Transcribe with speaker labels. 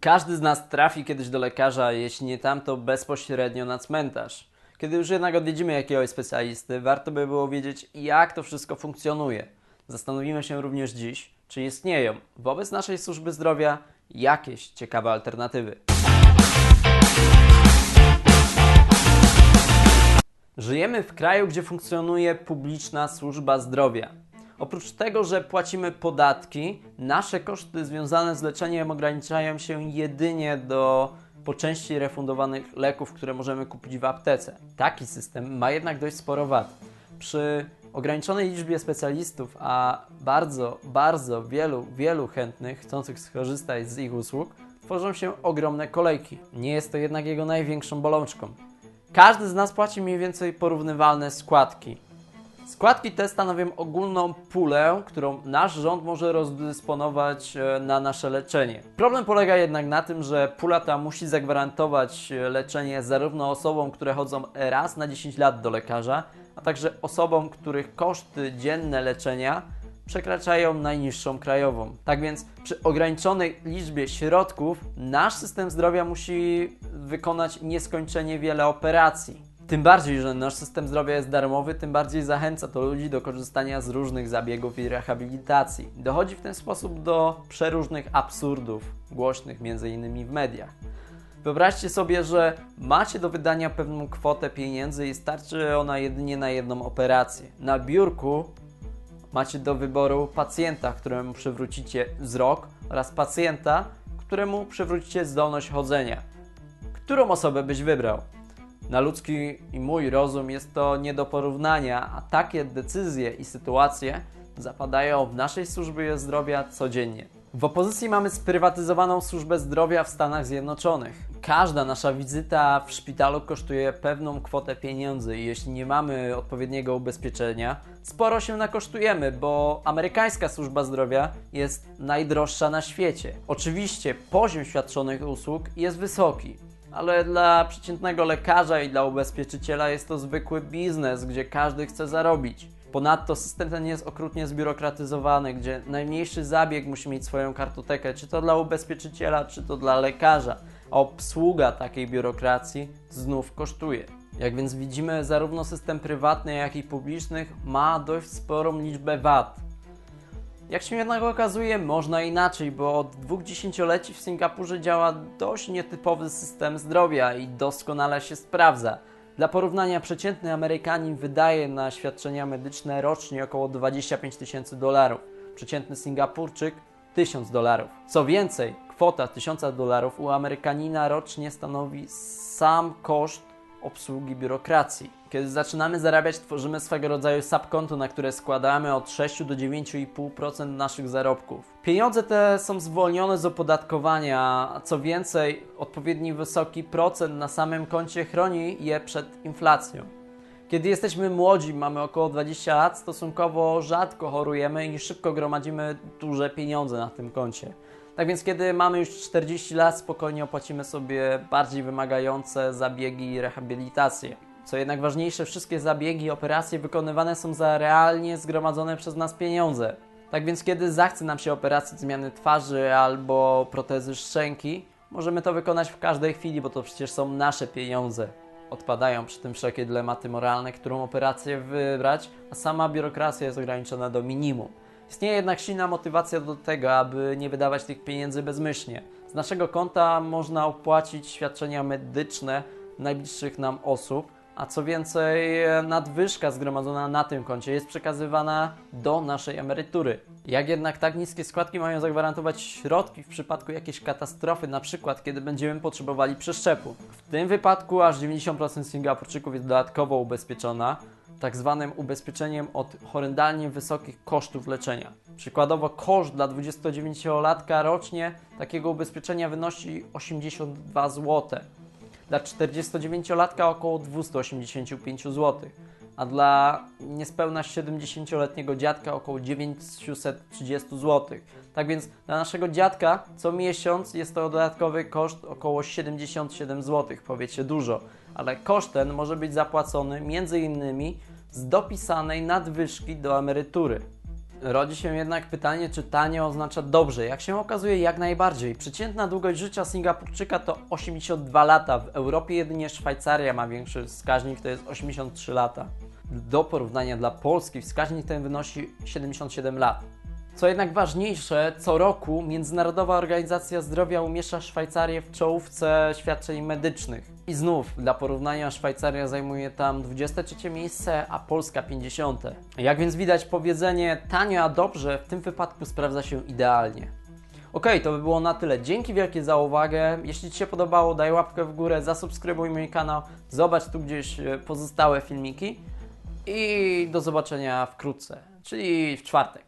Speaker 1: Każdy z nas trafi kiedyś do lekarza, jeśli nie tam, to bezpośrednio na cmentarz. Kiedy już jednak odwiedzimy jakiegoś specjalisty, warto by było wiedzieć, jak to wszystko funkcjonuje. Zastanowimy się również dziś, czy istnieją wobec naszej służby zdrowia jakieś ciekawe alternatywy. Żyjemy w kraju, gdzie funkcjonuje publiczna służba zdrowia. Oprócz tego, że płacimy podatki, nasze koszty związane z leczeniem ograniczają się jedynie do po części refundowanych leków, które możemy kupić w aptece. Taki system ma jednak dość sporo wad. Przy ograniczonej liczbie specjalistów, a bardzo, bardzo wielu, wielu chętnych chcących skorzystać z ich usług, tworzą się ogromne kolejki. Nie jest to jednak jego największą bolączką. Każdy z nas płaci mniej więcej porównywalne składki. Składki te stanowią ogólną pulę, którą nasz rząd może rozdysponować e, na nasze leczenie. Problem polega jednak na tym, że pula ta musi zagwarantować e, leczenie zarówno osobom, które chodzą raz na 10 lat do lekarza, a także osobom, których koszty dzienne leczenia przekraczają najniższą krajową. Tak więc przy ograniczonej liczbie środków nasz system zdrowia musi wykonać nieskończenie wiele operacji. Tym bardziej, że nasz system zdrowia jest darmowy, tym bardziej zachęca to ludzi do korzystania z różnych zabiegów i rehabilitacji. Dochodzi w ten sposób do przeróżnych absurdów, głośnych m.in. w mediach. Wyobraźcie sobie, że macie do wydania pewną kwotę pieniędzy i starczy ona jedynie na jedną operację. Na biurku macie do wyboru pacjenta, któremu przywrócicie wzrok oraz pacjenta, któremu przywrócicie zdolność chodzenia. Którą osobę byś wybrał? Na ludzki i mój rozum jest to nie do porównania, a takie decyzje i sytuacje zapadają w naszej służbie zdrowia codziennie. W opozycji mamy sprywatyzowaną służbę zdrowia w Stanach Zjednoczonych. Każda nasza wizyta w szpitalu kosztuje pewną kwotę pieniędzy i jeśli nie mamy odpowiedniego ubezpieczenia, sporo się nakosztujemy, bo amerykańska służba zdrowia jest najdroższa na świecie. Oczywiście poziom świadczonych usług jest wysoki, ale dla przeciętnego lekarza i dla ubezpieczyciela jest to zwykły biznes, gdzie każdy chce zarobić. Ponadto system ten jest okrutnie zbiurokratyzowany, gdzie najmniejszy zabieg musi mieć swoją kartotekę, czy to dla ubezpieczyciela, czy to dla lekarza, a obsługa takiej biurokracji znów kosztuje. Jak więc widzimy, zarówno system prywatny, jak i publiczny ma dość sporą liczbę wad. Jak się jednak okazuje, można inaczej, bo od dwóch dziesięcioleci w Singapurze działa dość nietypowy system zdrowia i doskonale się sprawdza. Dla porównania, przeciętny Amerykanin wydaje na świadczenia medyczne rocznie około 25 tysięcy dolarów, przeciętny Singapurczyk 1000 dolarów. Co więcej, kwota 1000 dolarów u Amerykanina rocznie stanowi sam koszt obsługi biurokracji. Kiedy zaczynamy zarabiać, tworzymy swego rodzaju subkonto, na które składamy od 6 do 9,5% naszych zarobków. Pieniądze te są zwolnione z opodatkowania, a co więcej, odpowiedni wysoki procent na samym koncie chroni je przed inflacją. Kiedy jesteśmy młodzi, mamy około 20 lat, stosunkowo rzadko chorujemy i szybko gromadzimy duże pieniądze na tym koncie. Tak więc, kiedy mamy już 40 lat, spokojnie opłacimy sobie bardziej wymagające zabiegi i rehabilitacje. Co jednak ważniejsze, wszystkie zabiegi i operacje wykonywane są za realnie zgromadzone przez nas pieniądze. Tak więc, kiedy zachce nam się operacji zmiany twarzy albo protezy szczęki, możemy to wykonać w każdej chwili, bo to przecież są nasze pieniądze. Odpadają przy tym wszelkie dylematy moralne, którą operację wybrać, a sama biurokracja jest ograniczona do minimum. Istnieje jednak silna motywacja do tego, aby nie wydawać tych pieniędzy bezmyślnie. Z naszego konta można opłacić świadczenia medyczne najbliższych nam osób, a co więcej, nadwyżka zgromadzona na tym koncie jest przekazywana do naszej emerytury. Jak jednak tak niskie składki mają zagwarantować środki w przypadku jakiejś katastrofy, na przykład kiedy będziemy potrzebowali przeszczepu? W tym wypadku aż 90% Singapurczyków jest dodatkowo ubezpieczona, tak zwanym ubezpieczeniem od horrendalnie wysokich kosztów leczenia. Przykładowo koszt dla 29-latka rocznie takiego ubezpieczenia wynosi 82 zł. Dla 49-latka około 285 zł, a dla niespełna 70-letniego dziadka około 930 zł. Tak więc dla naszego dziadka co miesiąc jest to dodatkowy koszt około 77 zł. Powiecie dużo, ale koszt ten może być zapłacony innymi z dopisanej nadwyżki do emerytury. Rodzi się jednak pytanie, czy tanio oznacza dobrze. Jak się okazuje, jak najbardziej. Przeciętna długość życia Singapurczyka to 82 lata. W Europie jedynie Szwajcaria ma większy wskaźnik, to jest 83 lata. Do porównania dla Polski wskaźnik ten wynosi 77 lat. Co jednak ważniejsze, co roku Międzynarodowa Organizacja Zdrowia umieszcza Szwajcarię w czołówce świadczeń medycznych. I znów, dla porównania, Szwajcaria zajmuje tam 23 miejsce, a Polska 50. Jak więc widać, powiedzenie tanio a dobrze w tym wypadku sprawdza się idealnie. Ok, to by było na tyle. Dzięki wielkie za uwagę. Jeśli Ci się podobało, daj łapkę w górę, zasubskrybuj mój kanał, zobacz tu gdzieś e, pozostałe filmiki i do zobaczenia wkrótce, czyli w czwartek.